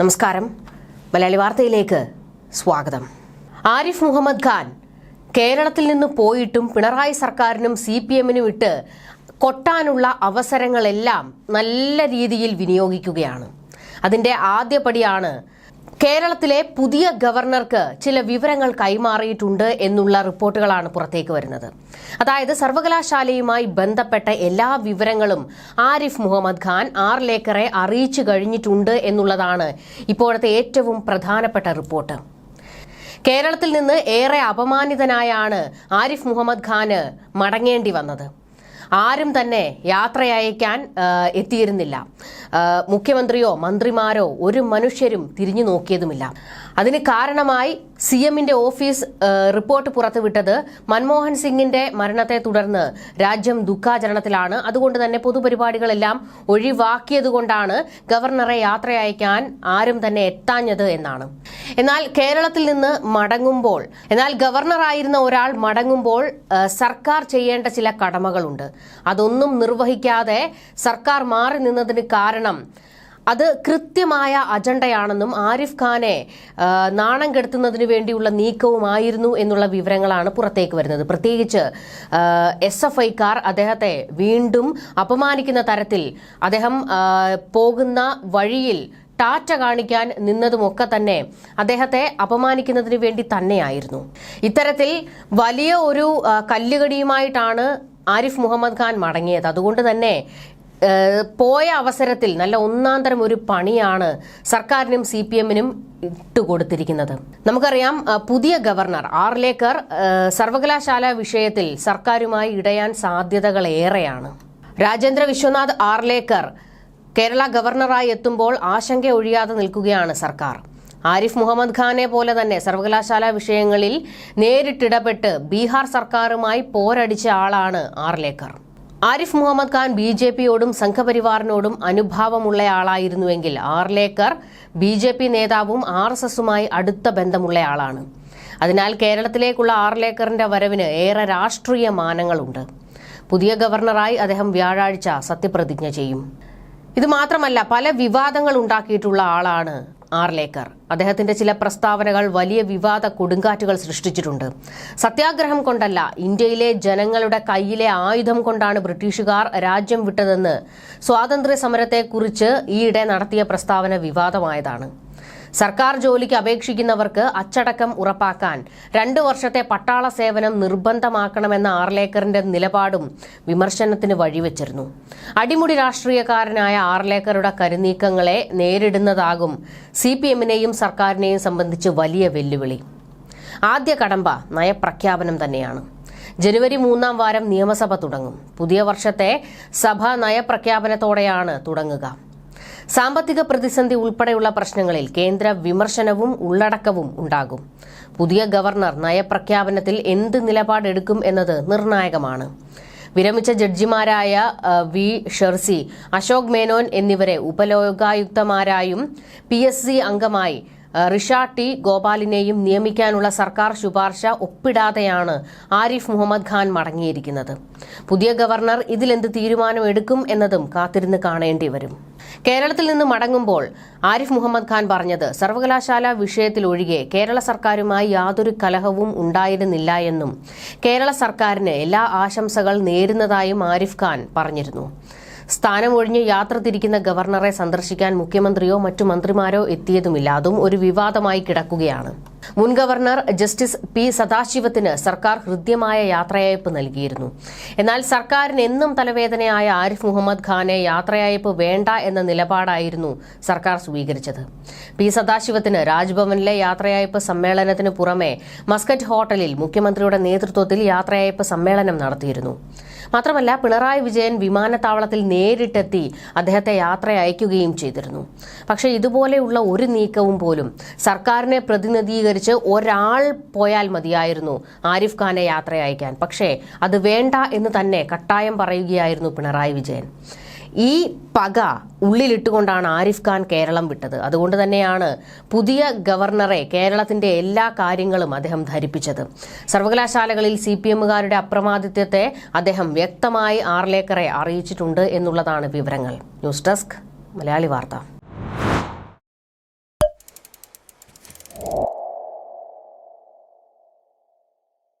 നമസ്കാരം. മലയാളി വാർത്തയിലേക്ക് സ്വാഗതം. ആരിഫ് മുഹമ്മദ് ഖാൻ കേരളത്തിൽ നിന്ന് പോയിട്ടും പിണറായി സർക്കാരിനും സി പി എമ്മിനും ഇട്ട് കൊട്ടാനുള്ള അവസരങ്ങളെല്ലാം നല്ല രീതിയിൽ വിനിയോഗിക്കുകയാണ്. അതിന്റെ ആദ്യപടിയാണ് കേരളത്തിലെ പുതിയ ഗവർണർക്ക് ചില വിവരങ്ങൾ കൈമാറിയിട്ടുണ്ട് എന്നുള്ള റിപ്പോർട്ടുകളാണ് പുറത്തേക്ക് വരുന്നത്. അതായത് സർവകലാശാലയുമായി ബന്ധപ്പെട്ട എല്ലാ വിവരങ്ങളും ആരിഫ് മുഹമ്മദ് ഖാൻ ആർ ലേക്കറെ അറിയിച്ചു കഴിഞ്ഞിട്ടുണ്ട് എന്നുള്ളതാണ് ഇപ്പോഴത്തെ ഏറ്റവും പ്രധാനപ്പെട്ട റിപ്പോർട്ട്. കേരളത്തിൽ നിന്ന് ഏറെ അപമാനിതനായാണ് ആരിഫ് മുഹമ്മദ് ഖാന് മടങ്ങേണ്ടി വന്നത്. ആരും തന്നെ യാത്രയയക്കാൻ എത്തിയിരുന്നില്ല. മുഖ്യമന്ത്രിയോ മന്ത്രിമാരോ ഒരു മനുഷ്യരും തിരിഞ്ഞു നോക്കിയതുമില്ല അതിന് കാരണമായി സി എമ്മിന്റെ ഓഫീസ് റിപ്പോർട്ട് പുറത്തുവിട്ടത് മൻമോഹൻ സിംഗിന്റെ മരണത്തെ തുടർന്ന് രാജ്യം ദുഃഖാചരണത്തിലാണ്. അതുകൊണ്ട് തന്നെ പൊതുപരിപാടികളെല്ലാം ഒഴിവാക്കിയതുകൊണ്ടാണ് ഗവർണറെ യാത്ര അയക്കാൻ ആരും തന്നെ എത്താഞ്ഞത് എന്നാണ്. എന്നാൽ കേരളത്തിൽ നിന്ന് മടങ്ങുമ്പോൾ എന്നാൽ ഗവർണറായിരുന്ന ഒരാൾ മടങ്ങുമ്പോൾ സർക്കാർ ചെയ്യേണ്ട ചില കടമകളുണ്ട്. അതൊന്നും നിർവഹിക്കാതെ സർക്കാർ മാറി നിന്നതിന് കാരണം അത് കൃത്യമായ അജണ്ടയാണെന്നും ആരിഫ് ഖാനെ നാണം കെടുത്തുന്നതിന് വേണ്ടിയുള്ള നീക്കവുമായിരുന്നു എന്നുള്ള വിവരങ്ങളാണ് പുറത്തേക്ക് വരുന്നത്. പ്രത്യേകിച്ച് എസ് എഫ് ഐക്കാർ അദ്ദേഹത്തെ വീണ്ടും അപമാനിക്കുന്ന തരത്തിൽ അദ്ദേഹം പോകുന്ന വഴിയിൽ ടാറ്റ കാണിക്കാൻ നിന്നതുമൊക്കെ തന്നെ അദ്ദേഹത്തെ അപമാനിക്കുന്നതിന് വേണ്ടി തന്നെയായിരുന്നു. ഇത്തരത്തിൽ വലിയ ഒരു കല്ലുകടിയുമായിട്ടാണ് ആരിഫ് മുഹമ്മദ് ഖാൻ മടങ്ങിയത്. അതുകൊണ്ട് തന്നെ പോയ അവസരത്തിൽ നല്ല ഒന്നാന്തരം ഒരു പണിയാണ് സർക്കാരിനും സി പി എമ്മിനും ഇട്ടുകൊടുത്തിരിക്കുന്നത് നമുക്കറിയാം പുതിയ ഗവർണർ ആർലേക്കർ ലേക്കർ സർവകലാശാല വിഷയത്തിൽ സർക്കാരുമായി ഇടയാൻ സാധ്യതകൾ ഏറെയാണ്. രാജേന്ദ്ര വിശ്വനാഥ് ആർലേക്കർ കേരള ഗവർണറായി എത്തുമ്പോൾ ആശങ്ക ഒഴിയാതെ നിൽക്കുകയാണ് സർക്കാർ. ആരിഫ് മുഹമ്മദ് ഖാനെ പോലെ തന്നെ സർവകലാശാല വിഷയങ്ങളിൽ നേരിട്ടിടപെട്ട് ബീഹാർ സർക്കാരുമായി പോരടിച്ച ആളാണ് ആർലേക്കർ ആരിഫ് മുഹമ്മദ് ഖാൻ ബി ജെ പിയോടും സംഘപരിവാറിനോടും അനുഭാവമുള്ളയാളായിരുന്നുവെങ്കിൽ ആർലേക്കർ ബി ജെ പി നേതാവും ആർ എസ് എസുമായി അടുത്ത ബന്ധമുള്ളയാളാണ്. അതിനാൽ കേരളത്തിലേക്കുള്ള ആർലേക്കറിന്റെ വരവിന് ഏറെ രാഷ്ട്രീയ മാനങ്ങളുണ്ട്. പുതിയ ഗവർണറായി അദ്ദേഹം വ്യാഴാഴ്ച സത്യപ്രതിജ്ഞ ചെയ്യും. ഇത് മാത്രമല്ല പല വിവാദങ്ങൾ ഉണ്ടാക്കിയിട്ടുള്ള ആളാണ് ആർലേക്കർ അദ്ദേഹത്തിന്റെ ചില പ്രസ്താവനകൾ വലിയ വിവാദ കൊടുങ്കാറ്റുകൾ സൃഷ്ടിച്ചിട്ടുണ്ട്. സത്യാഗ്രഹം കൊണ്ടല്ല ഇന്ത്യയിലെ ജനങ്ങളുടെ കയ്യിലെ ആയുധം കൊണ്ടാണ് ബ്രിട്ടീഷുകാർ രാജ്യം വിട്ടതെന്ന് സ്വാതന്ത്ര്യ സമരത്തെക്കുറിച്ച് ഈയിടെ നടത്തിയ പ്രസ്താവന വിവാദമായതാണ്. സർക്കാർ ജോലിക്ക് അപേക്ഷിക്കുന്നവർക്ക് അച്ചടക്കം ഉറപ്പാക്കാൻ രണ്ടു വർഷത്തെ പട്ടാള സേവനം നിർബന്ധമാക്കണമെന്ന ആർലേക്കറിന്റെ നിലപാടും വിമർശനത്തിന് വഴിവെച്ചിരുന്നു. അടിമുടി രാഷ്ട്രീയക്കാരനായ ആർലേക്കറുടെ കരുനീക്കങ്ങളെ നേരിടുന്നതാകും സി പി എമ്മിനെയും സർക്കാരിനെയും സംബന്ധിച്ച് വലിയ വെല്ലുവിളി. ആദ്യ കടമ്പ നയപ്രഖ്യാപനം തന്നെയാണ്. ജനുവരി മൂന്നാം വാരം നിയമസഭ തുടങ്ങും. പുതിയ വർഷത്തെ സഭ നയപ്രഖ്യാപനത്തോടെയാണ് തുടങ്ങുക. സാമ്പത്തിക പ്രതിസന്ധി ഉൾപ്പെടെയുള്ള പ്രശ്നങ്ങളിൽ കേന്ദ്ര വിമർശനവും ഉള്ളടക്കവും ഉണ്ടാകും. പുതിയ ഗവർണർ നയപ്രഖ്യാപനത്തിൽ എന്ത് നിലപാടെടുക്കും എന്നത് നിർണായകമാണ്. വിരമിച്ച ജഡ്ജിമാരായ വി. ഷെർസി അശോക് മേനോൻ എന്നിവരെ ഉപലോകായുക്തമാരായും പി. അംഗമായി റിഷ ടി ഗോപാലിനെയും നിയമിക്കാനുള്ള സർക്കാർ ശുപാർശ ഒപ്പിടാതെയാണ് ആരിഫ് മുഹമ്മദ് ഖാൻ മടങ്ങിയിരിക്കുന്നത്. പുതിയ ഗവർണർ ഇതിലെന്ത് തീരുമാനമെടുക്കും എന്നതും കാത്തിരുന്ന് കാണേണ്ടി വരും. കേരളത്തിൽ നിന്ന് മടങ്ങുമ്പോൾ ആരിഫ് മുഹമ്മദ് ഖാൻ പറഞ്ഞത് സർവകലാശാല വിഷയത്തിലൊഴികെ കേരള സർക്കാരുമായി യാതൊരു കലഹവും ഉണ്ടായിരുന്നില്ല എന്നും കേരള സർക്കാരിന് എല്ലാ ആശംസകൾ നേരുന്നതായും ആരിഫ് ഖാൻ പറഞ്ഞിരുന്നു. സ്ഥാനമൊഴിഞ്ഞ് യാത്ര തിരിക്കുന്ന ഗവർണറെ സന്ദർശിക്കാൻ മുഖ്യമന്ത്രിയോ മറ്റു മന്ത്രിമാരോ എത്തിയതുമില്ല. അതും ഒരു വിവാദമായി കിടക്കുകയാണ്. മുൻ ഗവർണർ ജസ്റ്റിസ് പി സദാശിവത്തിന് സർക്കാർ ഹൃദ്യമായ യാത്രയയപ്പ് നൽകിയിരുന്നു. എന്നാൽ സർക്കാരിന് എന്നും തലവേദനയായ ആരിഫ് മുഹമ്മദ് ഖാനെ യാത്രയയപ്പ് വേണ്ട എന്ന നിലപാടായിരുന്നു സർക്കാർ സ്വീകരിച്ചത്. പി സദാശിവത്തിന് രാജ്ഭവനിലെ യാത്രയയപ്പ് സമ്മേളനത്തിന് പുറമെ മസ്കറ്റ് ഹോട്ടലിൽ മുഖ്യമന്ത്രിയുടെ നേതൃത്വത്തിൽ യാത്രയയപ്പ് സമ്മേളനം നടത്തിയിരുന്നു. മാത്രമല്ല പിണറായി വിജയൻ വിമാനത്താവളത്തിൽ നേരിട്ടെത്തി അദ്ദേഹത്തെ യാത്ര അയക്കുകയും ചെയ്തിരുന്നു. പക്ഷേ ഇതുപോലെയുള്ള ഒരു നീക്കവും പോലും സർക്കാരിനെ പ്രതിനിധീകരിച്ച് ഒരാൾ പോയാൽ മതിയായിരുന്നു ആരിഫ് ഖാനെ യാത്ര അയക്കാൻ പക്ഷേ അത് വേണ്ട എന്ന് തന്നെ കട്ടായം പറയുകയായിരുന്നു പിണറായി വിജയൻ. ഈ പക ഉള്ളിലിട്ടുകൊണ്ടാണ് ആരിഫ് ഖാൻ കേരളം വിട്ടത്. അതുകൊണ്ട് തന്നെയാണ് പുതിയ ഗവർണറെ കേരളത്തിന്റെ എല്ലാ കാര്യങ്ങളും അദ്ദേഹം ധരിപ്പിച്ചത്. സർവകലാശാലകളിൽ സി പി എമ്മുകാരുടെ അപ്രമാദിത്വത്തെ അദ്ദേഹം വ്യക്തമായി ആർലേക്കറെ അറിയിച്ചിട്ടുണ്ട് എന്നുള്ളതാണ് വിവരങ്ങൾ. ന്യൂസ് ഡെസ്ക് മലയാളി വാർത്ത.